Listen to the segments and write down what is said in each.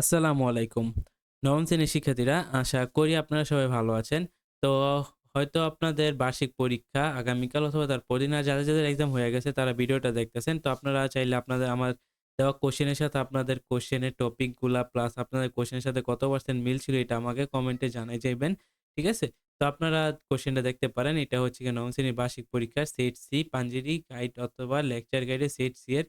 আসসালামু আলাইকুম। নবম শ্রেণির শিক্ষার্থীরা, আশা করি আপনারা সবাই ভালো আছেন। তো হয়তো আপনাদের বার্ষিক পরীক্ষা আগামীকাল অথবা তার পরদিন আর যাদের, যাদের এক্সাম হয়ে গেছে তারা ভিডিওটা দেখতেছেন। তো আপনারা চাইলে আপনাদের আমার দেওয়া কোশ্চেনের সাথে আপনাদের কোয়েশ্চেনের টপিকগুলা প্লাস আপনাদের কোশ্চেনের সাথে কত পার্সেন্ট মিল ছিল এটা আমাকে কমেন্টে জানাই যাইবেন। ঠিক আছে? তো আপনারা কোশ্চেনটা দেখতে পারেন। এটা হচ্ছে কি নবম শ্রেণির বার্ষিক পরীক্ষা সেট সি পাঞ্জেরি গাইড অথবা লেকচার গাইডে সেট সি এর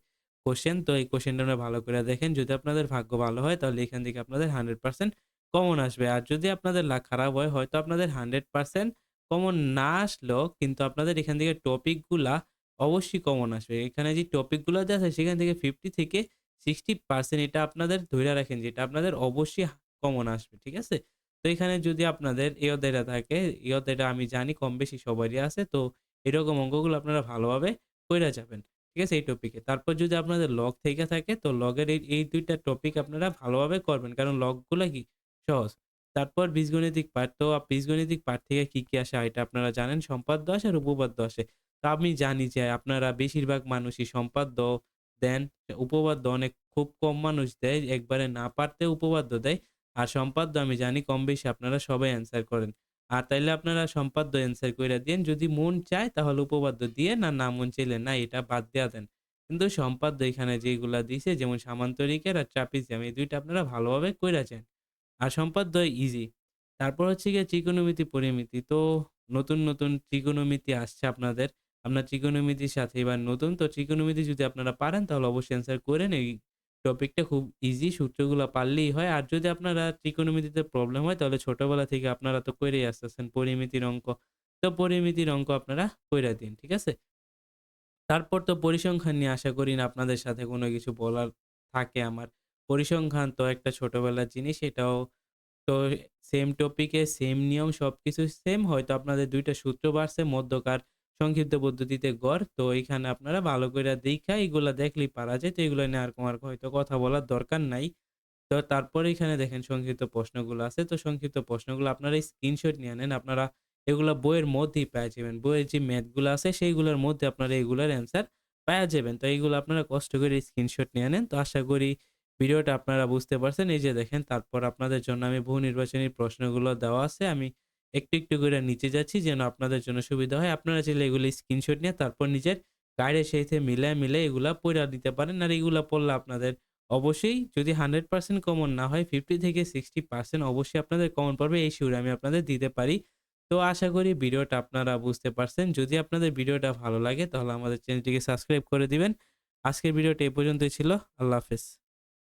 কোয়েশ্চেন। তো এই কোশ্চেনটা আপনারা ভালো করে দেখেন। যদি আপনাদের ভাগ্য ভালো হয় তাহলে এখান থেকে আপনাদের 100% কমন আসবে। আর যদি আপনাদের লাক খারাপ হয় হয়তো আপনাদের 100% কমন না আসলেও কিন্তু আপনাদের এখান থেকে টপিকগুলা অবশ্যই কমন আসবে। এখানে যে টপিকগুলো আছে সেখান থেকে 50 থেকে 60% এটা আপনাদের ধইরা রাখেন যেটা আপনাদের অবশ্যই কমন আসবে। ঠিক আছে? তো এখানে যদি আপনাদের এই অধ্যায়টা থাকে, এই অধ্যায়টা আমি জানি কম বেশি সবারই আছে। তো এরকম অঙ্কগুলো আপনারা ভালোভাবে কইরা যাবেন। ঠিক আছে? এই টপিকে। তারপর যদি আপনাদের লগ থেকে থাকে তো লগের এই, এই দুইটা টপিক আপনারা ভালোভাবে করবেন। কারণ লগগুলা কি সহজ। তারপর বীজগণিতিক পার্ট তো বীজগণিতিক পাঠ থেকে কি, কি আসে এটা আপনারা জানেন সম্পাদ্য আসে আর উপপাদ্য আসে। তো আমি জানি যে আপনারা বেশিরভাগ মানুষই সম্পাদ্য দেন, উপপাদ্য অনেক খুব কম মানুষ দেয়। একবারে না পারতে উপপাদ্য দেয়। আর সম্পাদ্য আমি জানি কম বেশি আপনারা সবাই অ্যান্সার করেন। আর তাইলে আপনারা সম্পাদ্য অ্যান্সার কইরা দিয়েন। যদি মন চায় তাহলে উপপাদ্য দিয়ে না না মন চাইলে না এটা বাদ দেওয়া দেন। কিন্তু সম্পাদ্য এখানে যেগুলা দিছে যেমন সামান্তরিকের আর ট্রাপিজিয়াম এই দুইটা আপনারা ভালোভাবে কইরা যান। আর সম্পাদ্য ইজি। তারপর হচ্ছে গিয়ে ত্রিকোণমিতি, পরিমিতি। তো নতুন, নতুন ত্রিকোণমিতি আসছে আপনাদের। আপনার ত্রিকোণমিতির সাথে এবার নতুন। তো ত্রিকোণমিতি যদি আপনারা পারেন তাহলে অবশ্যই অ্যান্সার করেন। এই টপিকটা খুব ইজি সূত্রগুলো পারলেই হয়। আর যদি আপনারা ত্রিকোণমিতিতে প্রবলেম হয়, তাহলে ছোটবেলা থেকে আপনারা তো কইরাই আসতেছেন পরিমিতির অঙ্ক। তো পরিমিতির অঙ্ক আপনারা কইরা দিন। ঠিক আছে? তারপর তো পরিসংখ্যান নিয়ে আশা করি না আপনাদের সাথে কোনো কিছু বলার থাকে আমার। পরিসংখ্যান তো একটা ছোটবেলার জিনিস, এটাও তো সেম টপিকে সেম নিয়ম, সবকিছু সেম হয়তো আপনাদের দুইটা সূত্র বাড়ছে, মধ্যকার সংক্ষিপ্ত পদ্ধতিতে গড়। তো এইখানে আপনারা ভালো করে দেইখা এগুলা দেখলেই পারা যায়। তো এগুলা নিয়ে আর আর হয়তো কথা বলার দরকার নাই। তো তারপরে এখানে দেখেন সংক্ষিপ্ত প্রশ্নগুলো আছে। তো সংক্ষিপ্ত প্রশ্নগুলো আপনারা স্ক্রিনশট নিয়ে নেন। আপনারা এগুলো বইয়ের মধ্যেই পায়া যাবেন। বইয়ের যে ম্যাথগুলা আছে, সেইগুলোর মধ্যে আপনারা এগুলার অ্যান্সার পায়া যাবেন। তো এইগুলো আপনারা কষ্ট করে স্ক্রিনশট নিয়ে নেন। তো আশা করি ভিডিওটা আপনারা বুঝতে পারছেন। এই যে দেখেন, তারপর আপনাদের জন্য আমি বহু নির্বাচনী প্রশ্নগুলো দেওয়া আছে। আমি একটু, একটু করে নিচে যাচ্ছি যেন আপনাদের জন্য সুবিধা হয়। আপনারা চাইলে এগুলো স্ক্রিনশট নিয়ে তারপর নিজের গাইডের সাথে মিলায়, মিলে এগুলা পইড়া দিতে পারেন। আর এগুলা পড়লে আপনাদের অবশ্যই যদি 100% কমন না হয় 50 থেকে 60% অবশ্যই আপনাদের কমন পড়বে এই শিওর আমি আপনাদের দিতে পারি। তো আশা করি ভিডিওটা আপনারা বুঝতে পারছেন। যদি আপনাদের ভিডিওটা ভালো লাগে তাহলে আমাদের চ্যানেলটিকে সাবস্ক্রাইব করে দিবেন। আজকের ভিডিওটা এ পর্যন্তই ছিল। আল্লাহ হাফেজ।